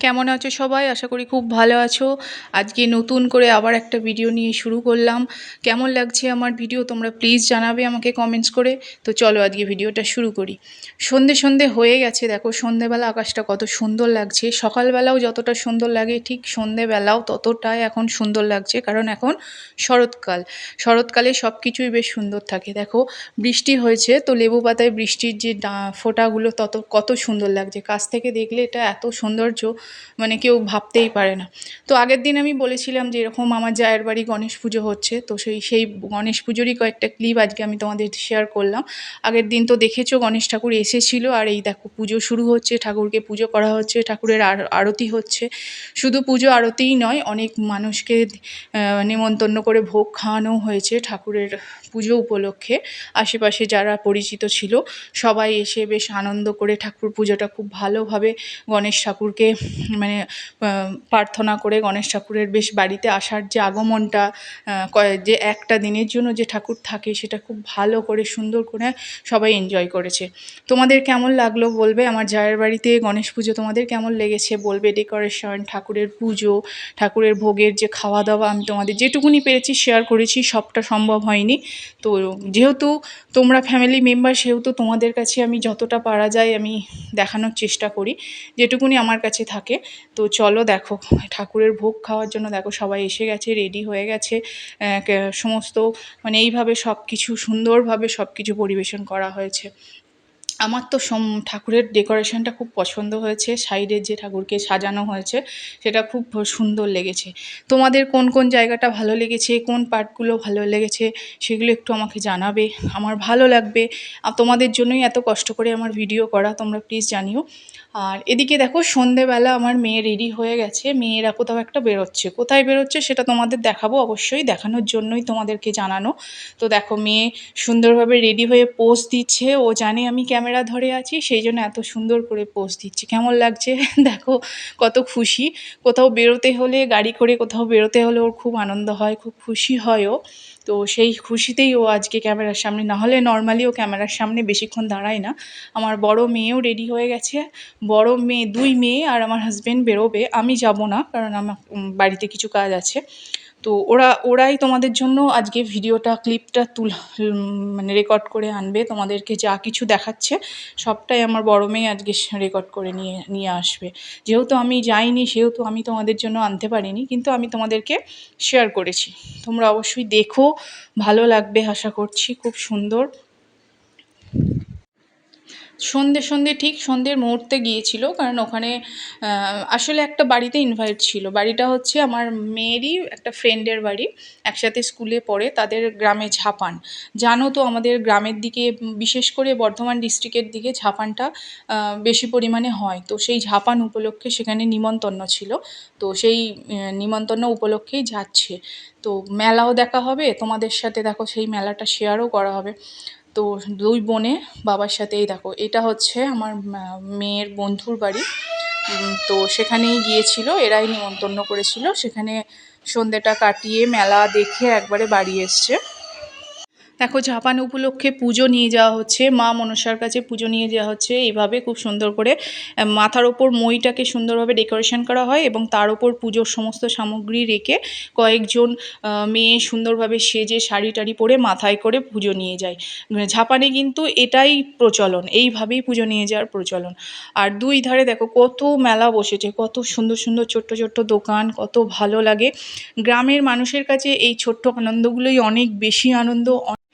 কেমন আছো সবাই? আশা করি খুব ভালো আছো। আজকে নতুন করে আবার একটা ভিডিও নিয়ে শুরু করলাম। কেমন লাগছে আমার ভিডিও তোমরা প্লিজ জানাবে আমাকে কমেন্টস করে। তো চলো আজকে ভিডিওটা শুরু করি। সন্ধে সন্ধে হয়ে গেছে, দেখো সন্ধেবেলা আকাশটা কত সুন্দর লাগছে। সকালবেলাও যতটা সুন্দর লাগে, ঠিক সন্ধেবেলাও ততটাই এখন সুন্দর লাগছে। কারণ এখন শরৎকাল। শরৎকালে সব কিছুই বেশ সুন্দর থাকে। দেখো, বৃষ্টি হয়েছে, তো লেবু পাতায় বৃষ্টির যে ফোঁটাগুলো তত, কত সুন্দর লাগছে। কাছ থেকে দেখলে এটা এত সৌন্দর্য। মানে কেউ ভাবতেই পারে না। তো আগের দিন আমি বলেছিলাম যে এরকম আমার জায়ের বাড়ি গণেশ পুজো হচ্ছে, তো সেই সেই গণেশ পুজোরই কয়েকটা ক্লিপ আজকে আমি তোমাদের শেয়ার করলাম। আগের দিন তো দেখেছ গণেশ ঠাকুর এসেছিল, আর এই দেখো পুজো শুরু হচ্ছে, ঠাকুরকে পুজো করা হচ্ছে, ঠাকুরের আর- আরতি হচ্ছে। শুধু পুজো আরতিই নয়, অনেক মানুষকে নেমন্তন্ন করে ভোগ খাওয়ানো হয়েছে ঠাকুরের পুজো উপলক্ষে আশেপাশে যারা পরিচিত ছিল, সবাই এসে বেশ আনন্দ করে ঠাকুর পুজোটা খুব ভালোভাবে গণেশ ঠাকুরকে মানে প্রার্থনা করে গণেশ ঠাকুরের বেশ বাড়িতে আসার যে আগমনটা যে একটা দিনের জন্য যে ঠাকুর থাকে সেটা খুব ভালো করে, সুন্দর করে সবাই এনজয় করেছে। তোমাদের কেমন লাগল বলবে? আমার জায়ের বাড়িতে গণেশ পুজো তোমাদের কেমন লেগেছে বলবে? ডেকোরেশন ঠাকুরের পুজো, ঠাকুরের ভোগের যে খাওয়া দাওয়া আমি তোমাদের যেটুকুনি পেরেছি শেয়ার করেছি, সবটা সম্ভব হয়নি। তো যেহেতু তোমরা ফ্যামিলি মেম্বার সেহেতু তোমাদের কাছে আমি যতটা পারা যায় আমি দেখানোর চেষ্টা করি, যেটুকুনি আমার কাছে থাকে। তো চলো দেখো, ঠাকুরের ভোগ খাওয়ার জন্য দেখো সবাই এসে গেছে রেডি হয়ে গেছে। সমস্ত মানে এইভাবে সব কিছু সুন্দরভাবে সব কিছু পরিবেশন করা হয়েছে। আমার তো সম ঠাকুরের ডেকোরেশনটা খুব পছন্দ হয়েছে, সাইডের যে ঠাকুরকে সাজানো হয়েছে, সেটা খুব সুন্দর লেগেছে। তোমাদের কোন কোন জায়গাটা ভালো লেগেছে, কোন পার্টগুলো ভালো লেগেছে, সেগুলো একটু আমাকে জানাবে, আমার ভালো লাগবে। আর তোমাদের জন্যই এত কষ্ট করে আমার ভিডিও করা, তোমরা প্লিজ জানিও। আর এদিকে দেখো, সন্ধেবেলা আমার মেয়ে রেডি হয়ে গেছে, মেয়েরা কোথাও একটা বেরোচ্ছে। কোথায় বেরোচ্ছে সেটা তোমাদের দেখাবো, অবশ্যই দেখানোর জন্যই তোমাদেরকে জানানো। তো দেখো, মেয়ে সুন্দরভাবে রেডি হয়ে পোজ দিচ্ছে, ও জানে আমি ক্যামেরা ধরে আছি, সেই জন্য এত সুন্দর করে পোজ দিচ্ছে। কেমন লাগছে? দেখো, কত খুশি। কোথাও বেরোতে হলে, গাড়ি করে কোথাও বেরোতে হলে ওর খুব আনন্দ হয়, খুব খুশি হয় ও। তো সেই খুশিতেই ও আজকে ক্যামেরার সামনে, না হলে নর্মালি ও ক্যামেরার সামনে বেশিক্ষণ দাঁড়ায় না। আমার বড় মেয়েও রেডি হয়ে গেছে। বড় মেয়ে, দুই মেয়ে আর আমার হাজব্যান্ড বেরোবে। আমি যাব না, কারণ আমার বাড়িতে কিছু কাজ আছে। তো ওরা, ওরাই তোমাদের জন্য আজকে ভিডিওটা, ক্লিপটা তুল মানে রেকর্ড করে আনবে, তোমাদেরকে যা কিছু দেখাচ্ছে, সবটাই আমার বড় মেয়ে আজকে রেকর্ড করে নিয়ে নিয়ে আসবে। যেহেতু আমি যাইনি, সেহেতু আমি তোমাদের জন্য আনতে পারিনি, কিন্তু আমি তোমাদেরকে শেয়ার করেছি। তোমরা অবশ্যই দেখো, ভালো লাগবে, আশা করছি, খুব সুন্দর। সন্ধে সন্ধে ঠিক সন্ধ্যের মুহূর্তে গিয়েছিল, কারণ ওখানে আসলে একটা বাড়িতে ইনভাইট ছিল। বাড়িটা হচ্ছে আমার মেয়েরই একটা ফ্রেন্ডের বাড়ি, একসাথে স্কুলে পড়ে, তাদের গ্রামে ঝাপান। জানো তো আমাদের গ্রামের দিকে, বিশেষ করে বর্ধমান ডিস্ট্রিক্টের দিকে ঝাপানটা বেশি পরিমাণে হয়। তো সেই ঝাপান উপলক্ষে সেখানে নিমন্তন্ন ছিল। তো সেই নিমন্তন্ন উপলক্ষেই যাচ্ছে। তো মেলাও দেখা হবে, তোমাদের সাথে দেখো সেই মেলাটা শেয়ারও করা হবে। তো দুই বোনে বাবার সাথেই দেখো, এটা হচ্ছে আমার মেয়ের বন্ধুর বাড়ি। তো সেখানেই গিয়েছিল, এরাই নিমন্তন্ন করেছিল। সেখানে সন্ধ্যেটা কাটিয়ে মেলা দেখে একবারে বাড়ি এসছে। দেখো ঝাপান উপলক্ষে পুজো নিয়ে যাওয়া হচ্ছে, মা মনসার কাছে পুজো নিয়ে যাওয়া হচ্ছে। এইভাবে খুব সুন্দর করে মাথার ওপর মইটাকে সুন্দরভাবে ডেকোরেশন করা হয় এবং তার ওপর পুজোর সমস্ত সামগ্রী রেখে কয়েকজন মেয়ে সুন্দরভাবে সেজে শাড়ি টাড়ি পরে মাথায় করে পুজো নিয়ে যায়। ঝাপানে কিন্তু এটাই প্রচলন, এইভাবেই পুজো নিয়ে যাওয়ার প্রচলন। আর দুই ধারে দেখো কত মেলা বসেছে, কত সুন্দর সুন্দর ছোট্ট ছোট্ট দোকান, কত ভালো লাগে। গ্রামের মানুষের কাছে এই ছোট্ট আনন্দগুলোই অনেক বেশি আনন্দ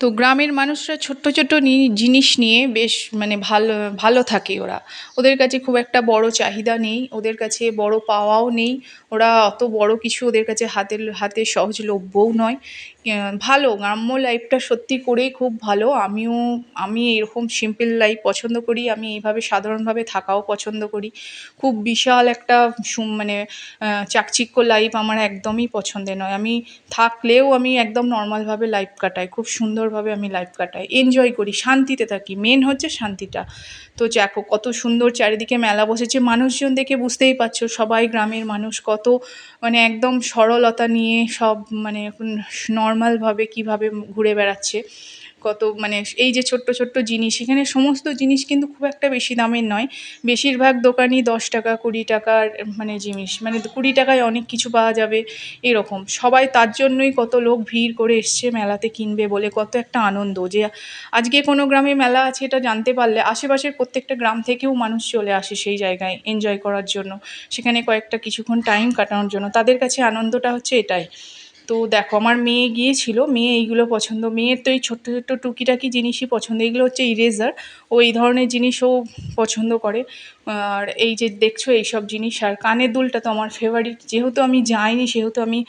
তো গ্রামের মানুষরা ছোট্ট ছোট্ট জিনিস নিয়ে বেশ মানে ভালো ভালো থাকে ওরা। ওদের কাছে খুব একটা বড় চাহিদা নেই, ওদের কাছে বড় পাওয়াও নেই। ওরা অত বড় কিছু ওদের কাছে হাতের, হাতে সহজলভ্যও নয়। ভালো, গ্রাম্য লাইফটা সত্যি করেই খুব ভালো। আমিও, আমি এরকম সিম্পল লাইফ পছন্দ করি, আমি এইভাবে সাধারণভাবে থাকাও পছন্দ করি। খুব বিশাল একটা মানে চাকচিক্য লাইফ আমার একদমই পছন্দের নয়। আমি থাকলেও আমি একদম নর্মালভাবে লাইফ কাটাই। খুব সুন্দরভাবে আমি লাইফ কাটাই। এনজয় করি, শান্তিতে থাকি। মেন হচ্ছে শান্তিটা। তো দেখো, কত সুন্দর চারিদিকে মেলা বসেছে। মানুষজন দেখে বুঝতেই পারছ, সবাই গ্রামের মানুষ, কত মানে একদম সরলতা নিয়ে সব মানে নর্মালভাবে কীভাবে ঘুরে বেড়াচ্ছে। কত মানে এই যে ছোট্ট ছোট্ট জিনিস, এখানে সমস্ত জিনিস কিন্তু খুব একটা বেশি দামের নয়। বেশিরভাগ দোকানই দশ টাকা, কুড়ি টাকার মানে জিনিস মানে কুড়ি টাকায় অনেক কিছু পাওয়া যাবে এরকম। সবাই তার জন্যই কত লোক ভিড় করে এসছে মেলাতে কিনবে বলে, কত একটা আনন্দ যে আজকে কোনো গ্রামে মেলা আছে এটা জানতে পারলে আশেপাশের প্রত্যেকটা গ্রাম থেকেও মানুষ চলে আসে সেই জায়গায় এনজয় করার জন্য। সেখানে কয়েকটা কিছুক্ষণ টাইম কাটানোর জন্য। তাদের কাছে আনন্দটা হচ্ছে এটাই। তো দেখো, আমার মেয়ে গিয়েছিল, মেয়ে এইগুলো পছন্দ, মেয়ের তো এই ছোট্ট ছোট্ট টুকিটাকি জিনিসই পছন্দ, এগুলো হচ্ছে ইরেজার ও এই ধরনের জিনিসও পছন্দ করে। আর এই যে দেখছ এইসব জিনিস, আর কানের দুলটা তো আমার ফেভারিট যেহেতু আমি যাইনি, সেহেতু আমি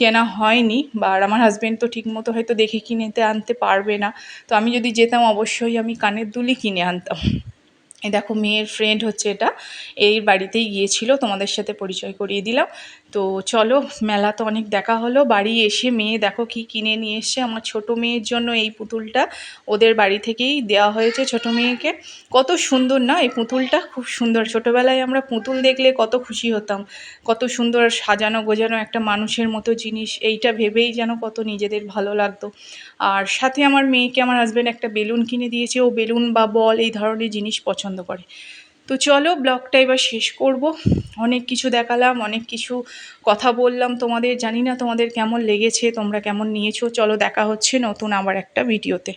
কেনা হয়নি, বা আর আমার হাজব্যান্ড তো ঠিকমতো হয়তো দেখে কিনেতে আনতে পারবে না, তো আমি যদি যেতাম অবশ্যই আমি কানের দুলই কিনে আনতাম। দেখো, মেয়ের ফ্রেন্ড হচ্ছে এটা, এই বাড়িতেই গিয়েছিল, তোমাদের সাথে পরিচয় করিয়ে দিলাম। তো চলো, মেলা তো অনেক দেখা হলো। বাড়ি এসে মেয়ে দেখো কি কিনে নিয়ে এসছে। আমার ছোট মেয়ের জন্য এই পুতুলটা ওদের বাড়ি থেকেই দেওয়া হয়েছে ছোট মেয়েকে। কত সুন্দর না এই পুতুলটা? খুব সুন্দর। ছোটোবেলায় আমরা পুতুল দেখলে কত খুশি হতাম। কত সুন্দর সাজানো গোজানো একটা মানুষের মতো জিনিস। এইটা ভেবেই যেন কত নিজেদের ভালো লাগতো। আর সাথে আমার মেয়েকে আমার হাজব্যান্ড একটা বেলুন কিনে দিয়েছে। ও বেলুন বা বল এই ধরনের জিনিস পছন্দ করে। তো চলো ব্লগটা এবার শেষ করব। অনেক কিছু দেখালাম, অনেক কিছু কথা বললাম তোমাদের, জানি না তোমাদের কেমন লেগেছে, তোমরা কেমন নিয়েছো। চলো দেখা হচ্ছে নতুন আবার একটা ভিডিওতে।